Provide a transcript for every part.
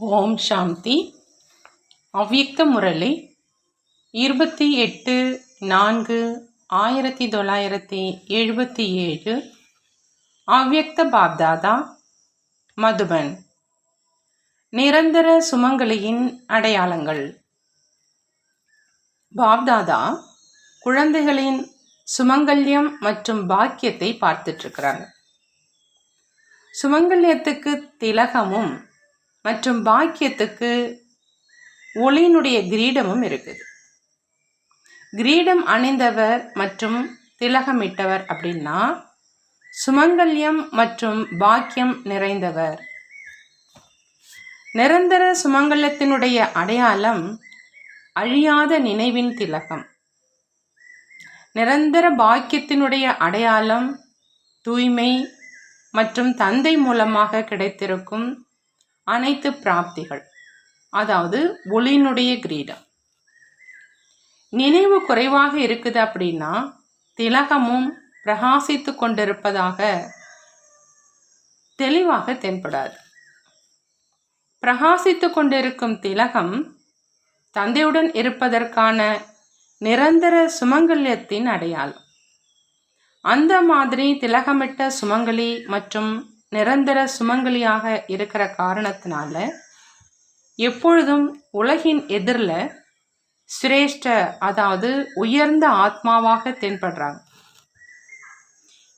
ஓம் சாந்தி. அவ்யக்த முரளி. இருபத்தி எட்டு நான்கு ஆயிரத்தி தொள்ளாயிரத்தி எழுபத்தி ஏழு. அவ்யக்த பாப்தாதா. மதுபன். நிரந்தர சுமங்கலியின் அடையாளங்கள். பாப்தாதா குழந்தைகளின் சுமங்கல்யம் மற்றும் பாக்கியத்தை பார்த்துட்ருக்கிறாங்க சுமங்கல்யத்துக்கு திலகமும் மற்றும் பாக்கியத்துக்கு ஒளியினுடைய கிரீடமும் இருக்குது. கிரீடம் அணிந்தவர் மற்றும் திலகமிட்டவர் அப்படின்னா சுமங்கல்யம் மற்றும் பாக்கியம் நிறைந்தவர். நிரந்தர சுமங்கலத்தினுடைய அடையாளம் அழியாத நினைவின் திலகம். நிரந்தர பாக்கியத்தினுடைய அடையாளம் தூய்மை மற்றும் தந்தை மூலமாக கிடைத்திருக்கும் அனைத்து பிராப்திகள் அதாவது ஒளியினுடைய கிரீடம். நினைவு குறைவாக இருக்குது அப்படின்னா திலகமும் பிரகாசித்து கொண்டிருப்பதாக தெளிவாக தென்படாது. பிரகாசித்து கொண்டிருக்கும் திலகம் தந்தையுடன் இருப்பதற்கான நிரந்தர சுமங்கல்யத்தின் அடையாளம். அந்த மாதிரி திலகமிட்ட சுமங்கலி மற்றும் நிரந்தர சுமங்கலியாக இருக்கிற காரணத்தினால எப்பொழுதும் உலகின் எதிரில் சிரேஷ்ட அதாவது உயர்ந்த ஆத்மாவாக தென்படுறாங்க.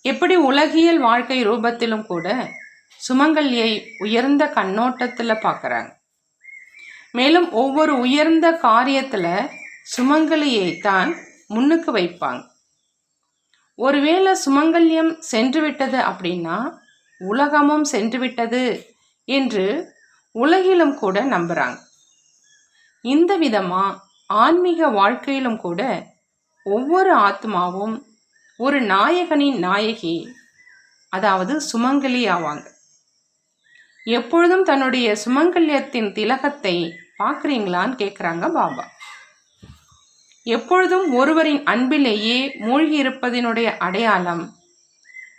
எப்படி உலகியல் வாழ்க்கை ரூபத்திலும் கூட சுமங்கலியை உயர்ந்த கண்ணோட்டத்தில் பார்க்குறாங்க மேலும் ஒவ்வொரு உயர்ந்த காரியத்தில் சுமங்கலியை தான் முன்னுக்கு வைப்பாங்க. ஒருவேளை சுமங்கல்யம் சென்று விட்டது அப்படின்னா உலகமும் சென்றுவிட்டது என்று உலகிலும் கூட நம்புகிறாங்க இந்த விதமாக ஆன்மீக வாழ்க்கையிலும் கூட ஒவ்வொரு ஆத்மாவும் ஒரு நாயகனின் நாயகி அதாவது சுமங்கலி ஆவாங்க. எப்பொழுதும் தன்னுடைய சுமங்கல்யத்தின் திலகத்தை பார்க்குறீங்களான்னு கேட்குறாங்க பாபா. எப்பொழுதும் ஒருவரின் அன்பிலேயே மூழ்கி இருப்பதனுடைய அடையாளம்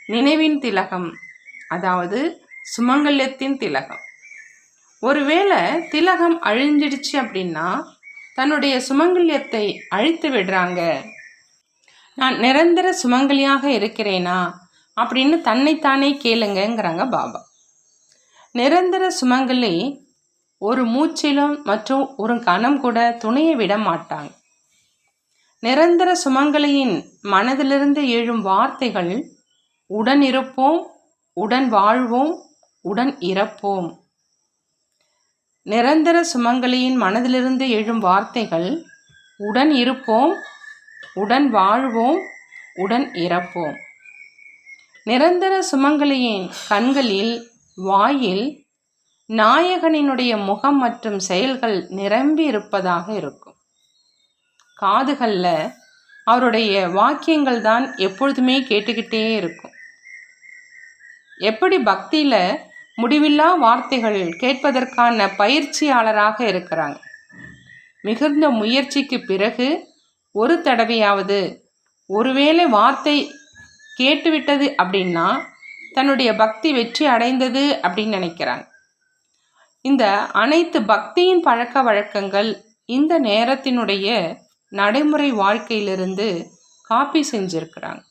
நினைவின் திலகம். அதாவது சுமங்கல்யத்தின் திலகம். ஒருவேளை திலகம் அழிஞ்சிடுச்சு அப்படின்னா தன்னுடைய சுமங்கல்யத்தை அழித்து விடுறாங்க. நான் நிரந்தர சுமங்கலியாக இருக்கிறேனா அப்படின்னு தன்னைத்தானே கேளுங்கங்கிறாங்க பாபா. நிரந்தர சுமங்கலி ஒரு மூச்சிலும் மற்றும் ஒரு கணம் கூட துணையை விட மாட்டாங்க. நிரந்தர சுமங்கலியின் மனதிலிருந்து எழும் வார்த்தைகள் உடன் இருப்போம் உடன் வாழ்வோம் உடன் இறப்போம். நிரந்தர சுமங்கலியின் மனதிலிருந்து எழும் வார்த்தைகள் உடன் இருப்போம் உடன் வாழ்வோம் உடன் இறப்போம். நிரந்தர சுமங்கலியின் கண்களில் வாயில் நாயகனினுடைய முகம் மற்றும் செயல்கள் நிரம்பி இருப்பதாக இருக்கும். காதுகளில் அவருடைய வாக்கியங்கள் தான் எப்பொழுதுமே கேட்டுக்கிட்டே இருக்கும். எப்படி பக்தியில் முடிவில்லா வார்த்தைகள் கேட்பதற்கான பயிற்சியாளராக இருக்கிறாங்க. மிகுந்த முயற்சிக்கு பிறகு ஒரு தடவையாவது ஒருவேளை வார்த்தை கேட்டுவிட்டது அப்படின்னா தன்னுடைய பக்தி வெற்றி அடைந்தது அப்படின்னு நினைக்கிறாங்க. இந்த அனைத்து பக்தியின் பழக்க வழக்கங்கள் இந்த நேரத்தினுடைய நடைமுறை வாழ்க்கையிலிருந்து காப்பி செஞ்சிருக்கிறாங்க.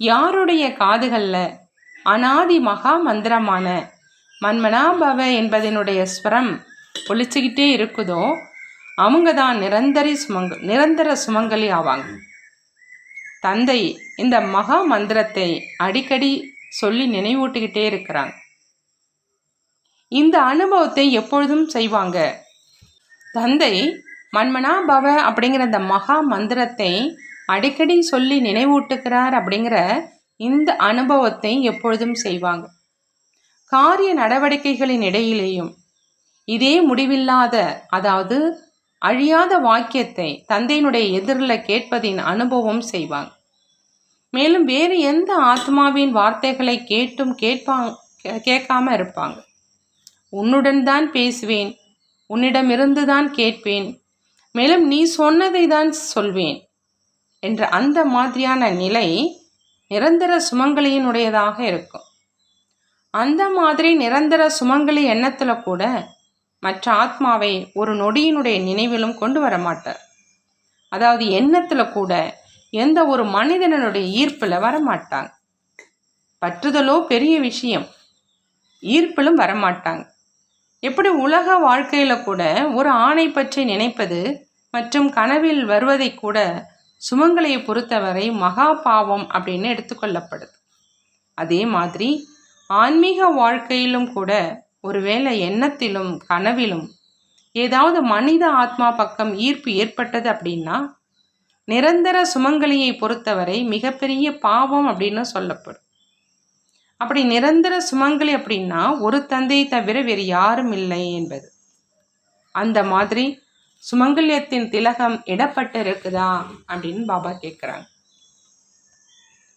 யாருடைய காதுகளில் அனாதி மகா மந்திரமான மன்மனாபவ என்பதனுடைய ஸ்வரம் ஒழிச்சுக்கிட்டே இருக்குதோ அவங்க தான் நிரந்தரி சுமங்க நிரந்தர சுமங்கலி ஆவாங்க. தந்தை இந்த மகா மந்திரத்தை அடிக்கடி சொல்லி நினைவூட்டிக்கிட்டே இருக்கிறாங்க. இந்த அனுபவத்தை எப்பொழுதும் செய்வாங்க? தந்தை மன்மனாபவ அப்படிங்கிற இந்த மகா மந்திரத்தை அடிக்கடி சொல்லி நினைவூட்டுக்கிறார் அப்படிங்கிற இந்த அனுபவத்தை எப்பொழுதும் செய்வாங்க. காரிய நடவடிக்கைகளின் இடையிலேயும் இதே முடிவில்லாத அதாவது அழியாத வாக்கியத்தை தந்தையினுடைய எதிரில் கேட்பதின் அனுபவம் செய்வாங்க. மேலும் வேறு எந்த ஆத்மாவின் வார்த்தைகளை கேட்டும் கேட்பாங்க கேட்காம இருப்பாங்க. உன்னுடன் தான் பேசுவேன் உன்னிடமிருந்து தான் கேட்பேன் மேலும் நீ சொன்னதை தான் சொல்வேன் என்ற அந்த மாதிரியான நிலை நிரந்தர சுமங்கலியினுடையதாக இருக்கும். அந்த மாதிரி நிரந்தர சுமங்கலி எண்ணத்தில் கூட மற்ற ஆத்மாவை ஒரு நொடியினுடைய நினைவிலும் கொண்டு வர மாட்டார். அதாவது எண்ணத்தில் கூட எந்த ஒரு மனிதனுடைய ஈர்ப்பில் வரமாட்டாங்க பற்றுதலோ பெரிய விஷயம் ஈர்ப்பிலும் வரமாட்டாங்க எப்படி உலக வாழ்க்கையில் கூட ஒரு ஆணை பற்றி நினைப்பது மற்றும் கனவில் வருவதை கூட சுமங்கலையை பொறுத்தவரை மகா பாவம் அப்படின்னு எடுத்துக்கொள்ளப்படுது. அதே மாதிரி ஆன்மீக வாழ்க்கையிலும் கூட ஒருவேளை எண்ணத்திலும் கனவிலும் ஏதாவது மனித ஆத்மா பக்கம் ஈர்ப்பு ஏற்பட்டது அப்படின்னா நிரந்தர சுமங்கலியை பொறுத்தவரை மிகப்பெரிய பாவம் அப்படின்னு சொல்லப்படும். அப்படி நிரந்தர சுமங்கலி அப்படின்னா ஒரு தந்தையை தவிர வேறு யாரும் இல்லை என்பது. அந்த மாதிரி சுமங்கல்யத்தின் திலகம் இடப்பட்டு இருக்குதா அப்படின்னு பாபா கேட்குறாங்க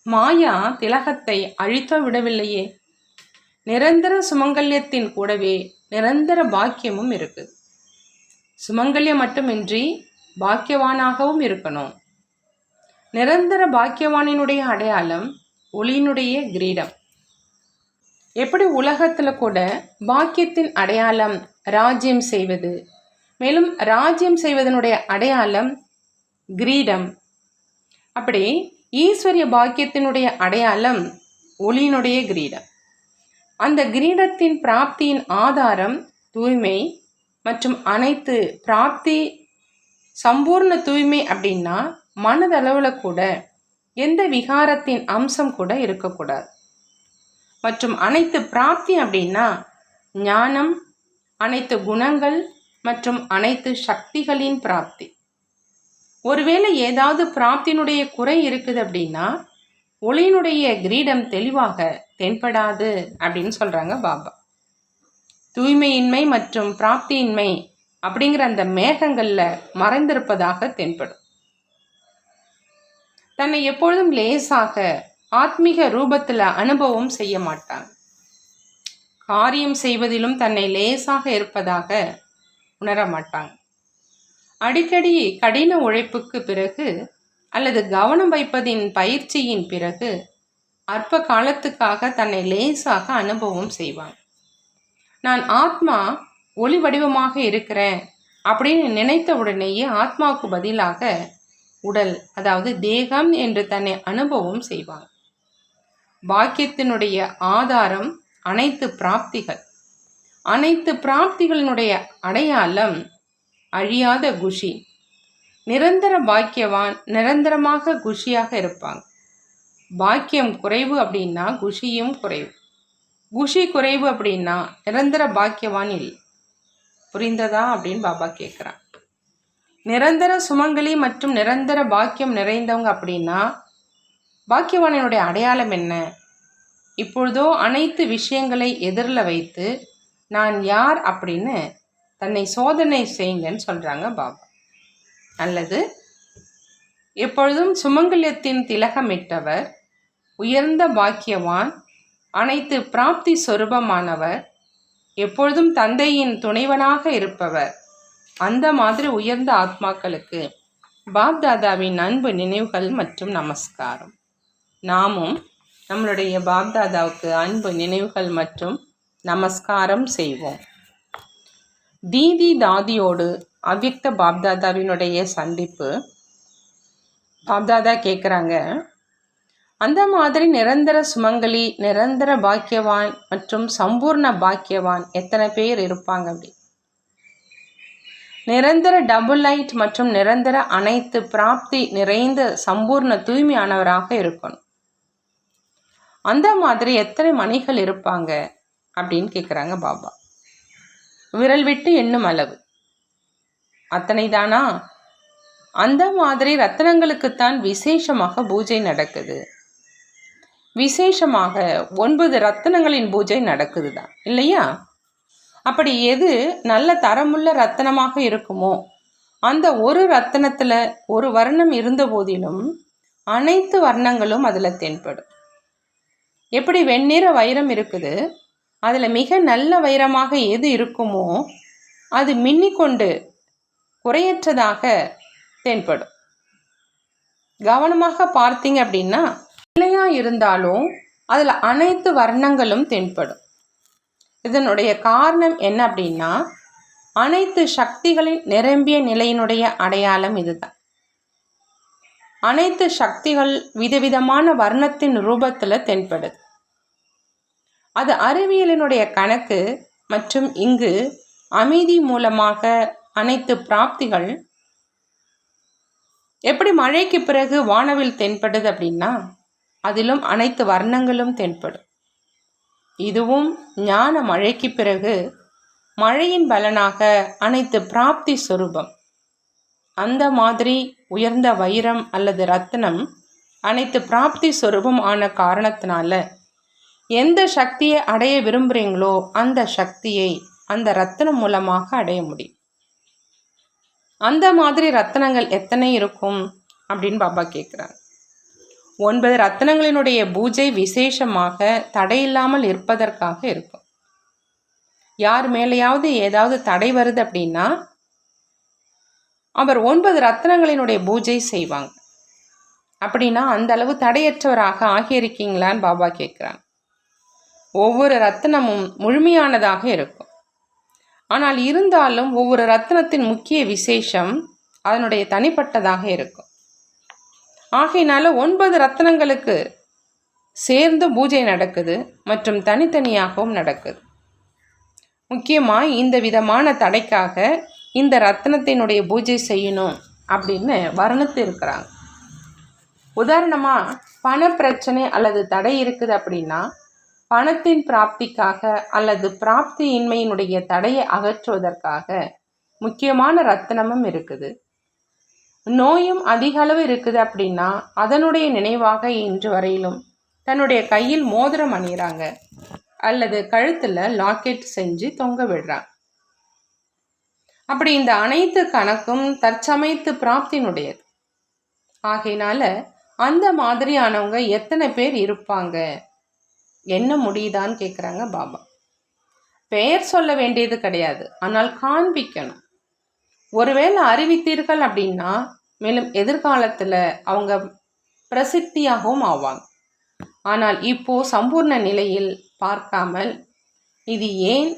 மாயா திலகத்தை அழித்த விடவில்லையே. நிரந்தர சுமங்கல்யத்தின் கூடவே நிரந்தர பாக்கியமும் இருக்குது. சுமங்கல்யம் மட்டுமின்றி பாக்கியவானாகவும் இருக்கணும். நிரந்தர பாக்கியவானினுடைய அடையாளம் ஒளியினுடைய கிரீடம். எப்படி உலகத்தில் கூட பாக்கியத்தின் அடையாளம் ராஜ்யம் செய்வது மேலும் ராஜ்யம் செய்வதனுடைய அடையாளம் கிரீடம். அப்படி ஈஸ்வரிய பாக்கியத்தினுடைய அடையாளம் ஒளியினுடைய கிரீடம். அந்த கிரீடத்தின் பிராப்தியின் ஆதாரம் தூய்மை மற்றும் அனைத்து பிராப்தி சம்பூர்ண தூய்மை அப்படின்னா மனதளவில் கூட எந்த விகாரத்தின் அம்சம் கூட இருக்கக்கூடாது. மற்றும் அனைத்து பிராப்தி அப்படின்னா ஞானம் அனைத்து குணங்கள் மற்றும் அனைத்து சக்திகளின் பிராப்தி. ஒருவேளை ஏதாவது பிராப்தியினுடைய குறை இருக்குது அப்படின்னா ஒளியினுடைய கிரீடம் தெளிவாக தென்படாது அப்படின்னு சொல்கிறாங்க பாபா. தூய்மையின்மை மற்றும் பிராப்தியின்மை அப்படிங்கிற அந்த மேகங்களில் மறைந்திருப்பதாக தென்படும். தன்னை எப்பொழுதும் லேசாக ஆத்மீக ரூபத்தில் அனுபவம் செய்ய மாட்டாங்க காரியம் செய்வதிலும் தன்னை லேசாக இருப்பதாக உணர மாட்டாங்க அடிக்கடி கடின உழைப்புக்கு பிறகு அல்லது கவனம் வைப்பதின் பயிற்சியின் பிறகு அற்ப காலத்துக்காக தன்னை லேசாக அனுபவம் செய்வாங்க. நான் ஆத்மா ஒளி வடிவமாக இருக்கிறேன் அப்படின்னு நினைத்த உடனேயே ஆத்மாவுக்கு பதிலாக உடல் அதாவது தேகம் என்று தன்னை அனுபவம் செய்வாங்க. பாக்கியத்தினுடைய ஆதாரம் அனைத்து பிராப்திகள். அனைத்து பிராப்திகளினுடைய அடையாளம் அழியாத குஷி. நிரந்தர பாக்கியவான் நிரந்தரமாக குஷியாக இருப்பாங்க பாக்கியம் குறைவு அப்படின்னா குஷியும் குறைவு. குஷி குறைவு அப்படின்னா நிரந்தர பாக்கியவான் இல்லை. புரிந்ததா அப்படின்னு பாபா கேட்குறான் நிரந்தர சுமங்கலி மற்றும் நிரந்தர பாக்கியம் நிறைந்தவங்க அப்படின்னா பாக்கியவானினுடைய அடையாளம் என்ன? இப்பொழுதோ அனைத்து விஷயங்களை எதிரில் வைத்து நான் யார் அப்படின்னு தன்னை சோதனை செய்யுங்கன்னு சொல்கிறாங்க பாபா. அல்லது எப்பொழுதும் சுமங்கலியத்தின் திலகமிட்டவர் உயர்ந்த பாக்கியவான் அனைத்து பிராப்தி சொரூபமானவர் எப்பொழுதும் தந்தையின் துணைவனாக இருப்பவர் அந்த மாதிரி உயர்ந்த ஆத்மாக்களுக்கு பாப்தாதாவின் அன்பு நினைவுகள் மற்றும் நமஸ்காரம். நாமும் நம்மளுடைய பாப்தாதாவுக்கு அன்பு நினைவுகள் மற்றும் நமஸ்காரம் செய்வோம். தீதி தாதியோடு அவ்யக்த பாப்தாதாவினுடைய சந்திப்பு. பாப்தாதா கேட்குறாங்க அந்த மாதிரி நிரந்தர சுமங்கலி நிரந்தர பாக்கியவான் மற்றும் சம்பூர்ண பாக்கியவான் எத்தனை பேர் இருப்பாங்க அப்படி? நிரந்தர டபுள் லைட் மற்றும் நிரந்தர அனைத்து பிராப்தி நிறைந்த சம்பூர்ண தூய்மையானவராக இருக்கணும். அந்த மாதிரி எத்தனை மணிகள் இருப்பாங்க? அப்படின்னு கேட்குறாங்க பாபா. விரல் விட்டு எண்ணும் அளவு. அத்தனை தானா அந்த மாதிரி ரத்தனங்களுக்குத்தான் விசேஷமாக பூஜை நடக்குது. விசேஷமாக ஒன்பது ரத்தனங்களின் பூஜை நடக்குது தான் இல்லையா? அப்படி எது நல்ல தரமுள்ள ரத்தனமாக இருக்குமோ அந்த ஒரு ரத்தனத்தில் ஒரு வர்ணம் இருந்த போதிலும் அனைத்து வர்ணங்களும் அதில் தென்படும். எப்படி வெண்ணிற வைரம் இருக்குது? அதில் மிக நல்ல வைரமாக எது இருக்குமோ அது மின்னிக்கொண்டு குறையற்றதாக தென்படும். கவனமாக பார்த்தீங்க அப்படின்னா இலையாக இருந்தாலும் அதில் அனைத்து வர்ணங்களும் தென்படும். இதனுடைய காரணம் என்ன அப்படின்னா அனைத்து சக்திகளின் நிரம்பிய நிலையினுடைய அடையாளம் இதுதான். அனைத்து சக்திகள் விதவிதமான வர்ணத்தின் ரூபத்தில் தென்படுது. அது அறிவியலினுடைய கணக்கு மற்றும் இங்கு அமைதி மூலமாக அனைத்து பிராப்திகள். எப்படி மழைக்கு பிறகு வானவில் தென்படுது அப்படின்னா அதிலும் அனைத்து வர்ணங்களும் தென்படும். இதுவும் ஞான மழைக்கு பிறகு மழையின் பலனாக அனைத்து பிராப்தி சொரூபம். அந்த மாதிரி உயர்ந்த வைரம் அல்லது ரத்னம் அனைத்து பிராப்தி சொரூபம் ஆன காரணத்தினால எந்த சக்தியை அடைய விரும்புகிறீங்களோ அந்த சக்தியை அந்த ரத்தனம் மூலமாக அடைய முடியும். அந்த மாதிரி ரத்தனங்கள் எத்தனை இருக்கும் அப்படின்னு பாபா கேட்குறாங்க ஒன்பது ரத்தனங்களினுடைய பூஜை விசேஷமாக தடையில்லாமல் இருப்பதற்காக இருக்கும். யார் மேலேயாவது ஏதாவது தடை வருது அப்படின்னா அவர் ஒன்பது ரத்னங்களினுடைய பூஜை செய்வாங்க. அப்படின்னா அந்த அளவு தடையற்றவராக ஆகியிருக்கீங்களான்னு பாபா கேட்குறாங்க ஒவ்வொரு ரத்தினமும் முழுமையானதாக இருக்கும். ஆனால் இருந்தாலும் ஒவ்வொரு ரத்தினத்தின் முக்கிய விசேஷம் அதனுடைய தனிப்பட்டதாக இருக்கும். ஆகையினால ஒன்பது ரத்தனங்களுக்கு சேர்ந்து பூஜை நடக்குது மற்றும் தனித்தனியாகவும் நடக்குது. முக்கியமாக இந்த விதமான தடைக்காக இந்த ரத்தினத்தினுடைய பூஜை செய்யணும் அப்படின்னு வர்ணித்து இருக்கிறாங்க. உதாரணமாக பண பிரச்சனை அல்லது தடை இருக்குது அப்படின்னா பணத்தின் பிராப்திக்காக அல்லது பிராப்தியின்மையினுடைய தடையை அகற்றுவதற்காக முக்கியமான ரத்தனமும் இருக்குது. நோயும் அதிக அளவு இருக்குது அப்படின்னா அதனுடைய நினைவாக இன்று வரையிலும் தன்னுடைய கையில் மோதிரம் அணிகிறாங்க அல்லது கழுத்தில் லாக்கெட் செஞ்சு தொங்க விடுறாங்க. அப்படி இந்த அனைத்து கணக்கும் தற்சமயத்து பிராப்தினுடையது ஆகையினால அந்த மாதிரியானவங்க எத்தனை பேர் இருப்பாங்க? என்ன முடியுதான்னு கேட்குறாங்க பாபா. பெயர் சொல்ல வேண்டியது கிடையாது ஆனால் காண்பிக்கணும். ஒருவேளை அறிவித்தீர்கள் அப்படின்னா மேலும் எதிர்காலத்தில் அவங்க பிரசித்தியாகவும் ஆவாங்க. ஆனால் இப்போ சம்பூர்ண நிலையில் பார்க்காமல் இது ஏன்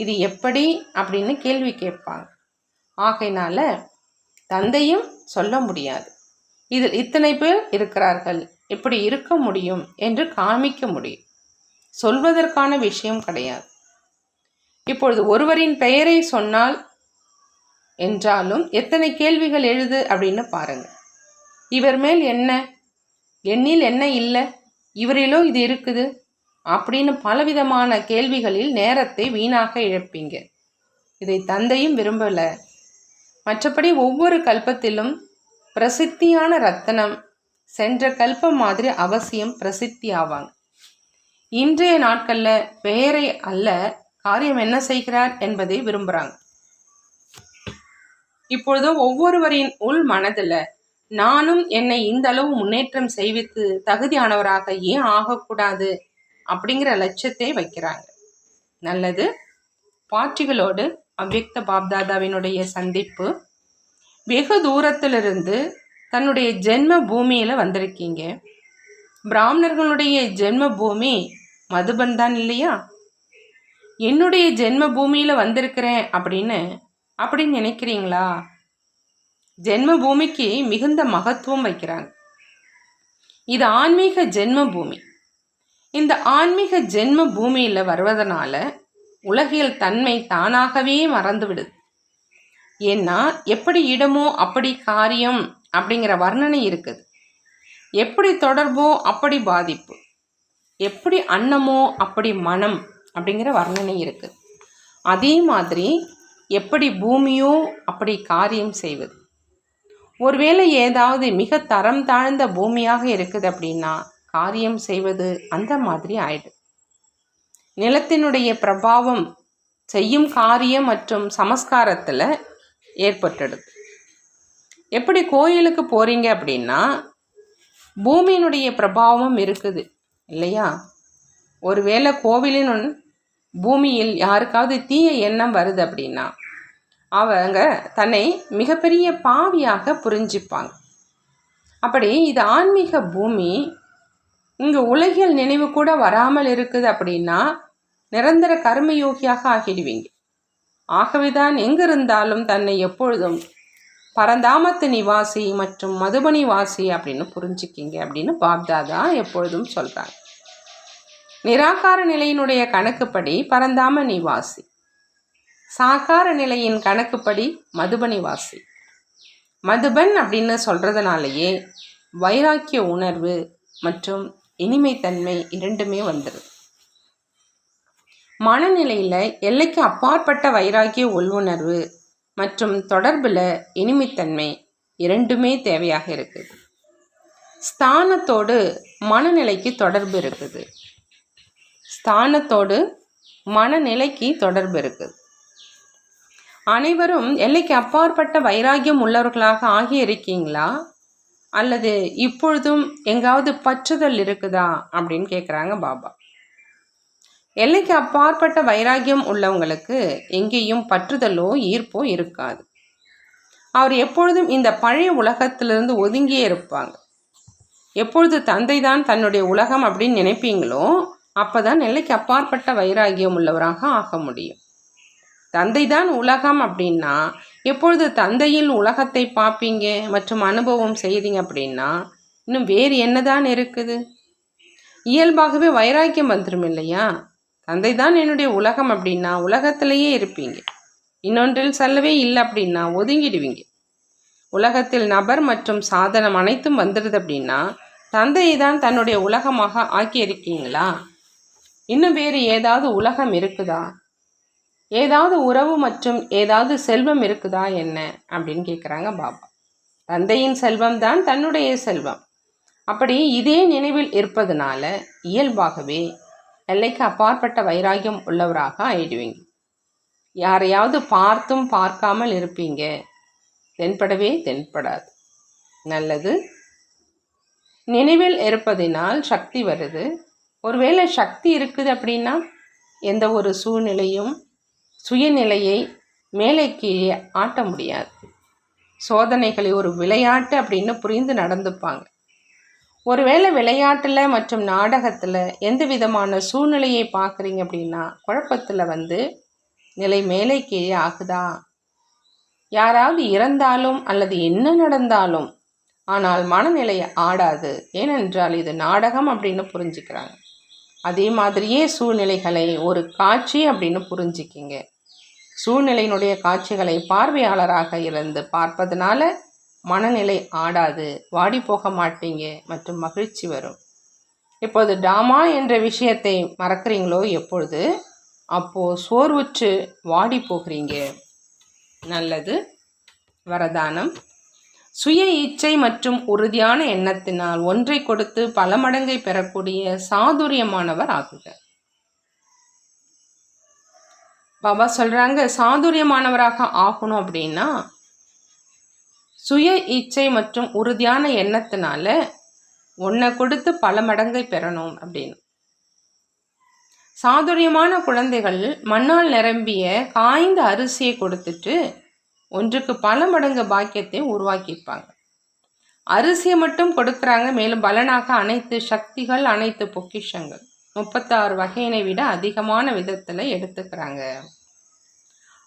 இது எப்படி அப்படின்னு கேள்வி கேட்பாங்க. ஆகையினால தந்தையும் சொல்ல முடியாது. இதில் இத்தனை பேர் இருக்கிறார்கள் இப்படி இருக்க முடியும் என்று காமிக்க முடியும். சொல்வதற்கான விஷயம் கிடையாது. இப்பொழுது ஒருவரின் பெயரை சொன்னால் என்றாலும் எத்தனை கேள்விகள் எழுது அப்படின்னு பாருங்க. இவர் மேல் என்ன? என்னில் என்ன இல்லை? இவரிலோ இது இருக்குது? அப்படின்னு பலவிதமான கேள்விகளில் நேரத்தை வீணாக இழப்பீங்க. இதை தந்தையும் விரும்பலை. மற்றபடி ஒவ்வொரு கல்பத்திலும் பிரசித்தியான ரத்தனம் சென்ற கல்பம் மாதிரி அவசியம் பிரசித்தி ஆவாங்க. இன்றைய நாட்களில் பெயரை அல்ல காரியம் என்ன செய்கிறார் என்பதை விரும்புகிறாங்க இப்பொழுது ஒவ்வொருவரின் உள் மனதில் நானும் என்னை இந்த அளவு முன்னேற்றம் செய்வித்து தகுதியானவராக ஏன் ஆகக்கூடாது அப்படிங்கிற லட்சத்தை வைக்கிறாங்க. நல்லது. பாட்டிகளோடு அவ்வக்த பாப்தாதாவினுடைய சந்திப்பு. வெகு தூரத்திலிருந்து தன்னுடைய ஜென்ம பூமியில் வந்திருக்கீங்க. பிராமணர்களுடைய ஜென்ம பூமி மதுபன் தான் இல்லையா? என்னுடைய ஜென்ம பூமியில் வந்திருக்கிறேன் அப்படின்னு அப்படின்னு நினைக்கிறீங்களா? ஜென்ம பூமிக்கு மிகுந்த மகத்துவம் வைக்கிறாங்க. இது ஆன்மீக ஜென்ம பூமி இந்த ஆன்மீக ஜென்ம பூமியில் வருவதனால உலகியல் தன்மை தானாகவே மறந்து விடுது. ஏன்னா எப்படி இடமோ அப்படி காரியம் அப்படிங்கிற வர்ணனை இருக்குது. எப்படி தொடர்போ அப்படி பாதிப்பு. எப்படி அன்னமோ அப்படி மனம் அப்படிங்கிற வர்ணனை இருக்குது அதே மாதிரி எப்படி பூமியோ அப்படி காரியம் செய்வது. ஒருவேளை ஏதாவது மிக தரம் தாழ்ந்த பூமியாக இருக்குது அப்படின்னா காரியம் செய்வது அந்த மாதிரி ஆயிடுது நிலத்தினுடைய பிரபாவம் செய்யும் காரியம் மற்றும் சமஸ்காரத்தில் ஏற்பட்டுடுது. எப்படி கோயிலுக்கு போகிறீங்க அப்படின்னா பூமியினுடைய பிரபாவம் இருக்குது. இல்லையா? ஒருவேளை கோவிலின் பூமியில் யாருக்காவது தீய எண்ணம் வருது அப்படின்னா அவங்க தன்னை மிகப்பெரிய பாவியாக புரிஞ்சுப்பாங்க. அப்படி இது ஆன்மீக பூமி இங்கே உலகில் நினைவு கூட வராமல் இருக்குது அப்படின்னா நிரந்தர கர்மயோகியாக ஆகிடுவீங்க. ஆகவேதான் எங்கிருந்தாலும் தன்னை எப்பொழுதும் பரந்தாமத்து நிவாசி மற்றும் மதுபனி வாசி அப்படின்னு புரிஞ்சுக்கிங்க அப்படின்னு பாப்தாதா எப்பொழுதும் சொல்கிறாங்க நிராகார நிலையினுடைய கணக்குப்படி பரந்தாம நிவாசி. சாகார நிலையின் கணக்குப்படி மதுபனிவாசி மதுபன் அப்படின்னு சொல்கிறதுனாலேயே வைராக்கிய உணர்வு மற்றும் இனிமைத்தன்மை இரண்டுமே வந்துடுது மனநிலையில் எல்லைக்கு அப்பாற்பட்ட வைராக்கிய உள்வுணர்வு மற்றும் தொடர்பில் இனிமைத்தன்மை இரண்டுமே தேவையாக இருக்குது. ஸ்தானத்தோடு மனநிலைக்கு தொடர்பு இருக்குது. ஸ்தானத்தோடு மனநிலைக்கு தொடர்பு இருக்குது அனைவரும் எல்லைக்கு அப்பாற்பட்ட வைராகியம் உள்ளவர்களாக ஆகி இருக்கீங்களா அல்லது இப்பொழுதும் எங்காவது பற்றுதல் இருக்குதா? அப்படின்னு கேட்குறாங்க பாபா. எல்லைக்கு அப்பாற்பட்ட வைராகியம் உள்ளவங்களுக்கு எங்கேயும் பற்றுதலோ ஈர்ப்போ இருக்காது. அவர் எப்பொழுதும் இந்த பழைய உலகத்திலிருந்து ஒதுங்கியே இருப்பாங்க. எப்பொழுது தந்தை தான் தன்னுடைய உலகம் அப்படின்னு நினைப்பீங்களோ அப்போதான் நிலைக்கு அப்பாற்பட்ட வைராகியம் உள்ளவராக ஆக முடியும். தந்தை தான் உலகம் அப்படின்னா எப்பொழுது தந்தையில் உலகத்தை பார்ப்பீங்க மற்றும் அனுபவம் செய்தீங்க அப்படின்னா இன்னும் வேறு என்னதான் இருக்குது? இயல்பாகவே வைராக்கியம் வந்துடும் இல்லையா? தந்தை தான் என்னுடைய உலகம் அப்படின்னா உலகத்திலேயே இருப்பீங்க. இன்னொன்றில் செல்லவே இல்லை அப்படின்னா ஒதுங்கிடுவீங்க. உலகத்தில் நபர் மற்றும் சாதனம் அனைத்தும் வந்துடுது அப்படின்னா தந்தையை தான் தன்னுடைய உலகமாக ஆக்கியிருக்கீங்களா? இன்னும் வேறு ஏதாவது உலகம் இருக்குதா? ஏதாவது உறவு மற்றும் ஏதாவது செல்வம் இருக்குதா என்ன? அப்படின்னு கேட்குறாங்க பாபா. தந்தையின் செல்வம் தான் தன்னுடைய செல்வம். அப்படி இதே நினைவில் இருப்பதனால இயல்பாகவே எல்லைக்கு அப்பாற்பட்ட வைராகியம் உள்ளவராக ஆயிடுவீங்க. யாரையாவது பார்த்தும் பார்க்காமல் இருப்பீங்க. தென்படவே தென்படாது. நல்லது. நினைவில் இருப்பதினால் சக்தி வருது. ஒருவேளை சக்தி இருக்குது அப்படின்னா எந்த ஒரு சூழ்நிலையும் சுயநிலையை மேலே கீழே ஆட்ட முடியாது. சோதனைகளை ஒரு விளையாட்டு அப்படின்னு புரிந்து நடந்துப்பாங்க. ஒருவேளை விளையாட்டில் மற்றும் நாடகத்தில் எந்த விதமான சூழ்நிலையை பார்க்குறீங்க அப்படின்னா குழப்பத்தில் வந்து நிலை மேலே கீழே ஆகுதா? யாராவது இறந்தாலும் அல்லது என்ன நடந்தாலும் ஆனால் மனநிலை ஆடாது. ஏனென்றால் இது நாடகம் அப்படின்னு புரிஞ்சுக்கிறாங்க. அதே மாதிரியே சூழ்நிலைகளை ஒரு காட்சி அப்படின்னு புரிஞ்சுக்கிங்க. சூழ்நிலையினுடைய காட்சிகளை பார்வையாளராக இருந்து பார்ப்பதனால மனநிலை ஆடாது வாடி போக மாட்டீங்க மற்றும் மகிழ்ச்சி வரும். இப்போது டாமா என்ற விஷயத்தை மறக்கிறீங்களோ எப்பொழுது? அப்போது சோர்வுற்று வாடி போகிறீங்க. நல்லது. வரதானம். சுய இச்சை மற்றும் உறுதியான எண்ணத்தினால் ஒன்றை கொடுத்து பல மடங்கை பெறக்கூடிய சாதுரியமானவர் ஆகுக. பாபா சொல்கிறாங்க சாதுரியமானவராக ஆகணும் அப்படின்னா சுய இச்சை மற்றும் உறுதியான எண்ணத்தினால ஒன்றை கொடுத்து பல மடங்கை பெறணும் அப்படின்னு. சாதுரியமான குழந்தைகள் மண்ணால் நிரம்பிய காய்ந்த அரிசியை கொடுத்துட்டு ஒன்றுக்கு பல மடங்கு பாக்கியத்தை உருவாக்கியிருப்பாங்க. அரிசியை மட்டும் கொடுக்குறாங்க மேலும் பலனாக அனைத்து சக்திகள் அனைத்து பொக்கிஷங்கள். முப்பத்தாறு வகையினை விட அதிகமான விதத்தில் எடுத்துக்கிறாங்க.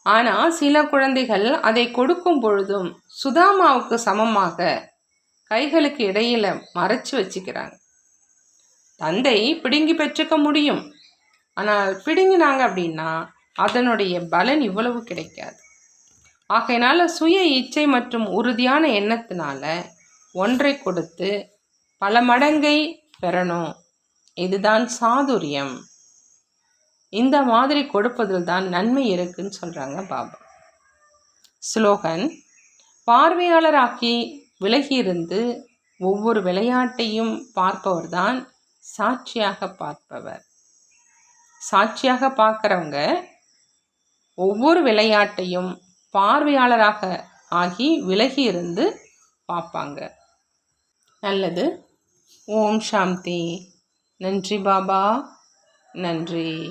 ஆனால் சில குழந்தைகள் அதை கொடுக்கும் பொழுதும் சுதாமாவுக்கு சமமாக கைகளுக்கு இடையில மறைச்சு வச்சுக்கிறாங்க. தந்தை பிடுங்கி பெற்றுக்க முடியும். ஆனால் பிடுங்கினாங்க அப்படின்னா அதனுடைய பலன் இவ்வளவு கிடைக்காது. ஆகையினால் சுய இச்சை மற்றும் உறுதியான எண்ணத்தினால ஒன்றை கொடுத்து பல மடங்கை பெறணும். இதுதான் சாதுரியம். இந்த மாதிரி கொடுப்பதில் தான் நன்மை இருக்குன்னு சொல்கிறாங்க பாபா. ஸ்லோகன் பார்வையாளராக்கி விலகியிருந்து ஒவ்வொரு விளையாட்டையும் பார்ப்பவர் தான் சாட்சியாக பார்ப்பவர். சாட்சியாக பார்க்குறவங்க ஒவ்வொரு விளையாட்டையும் பார்வையாளராக ஆகி விலகி இருந்து பார்ப்பாங்க. நல்லது. ஓம் சாந்தி. நன்றி பாபா. நன்றி.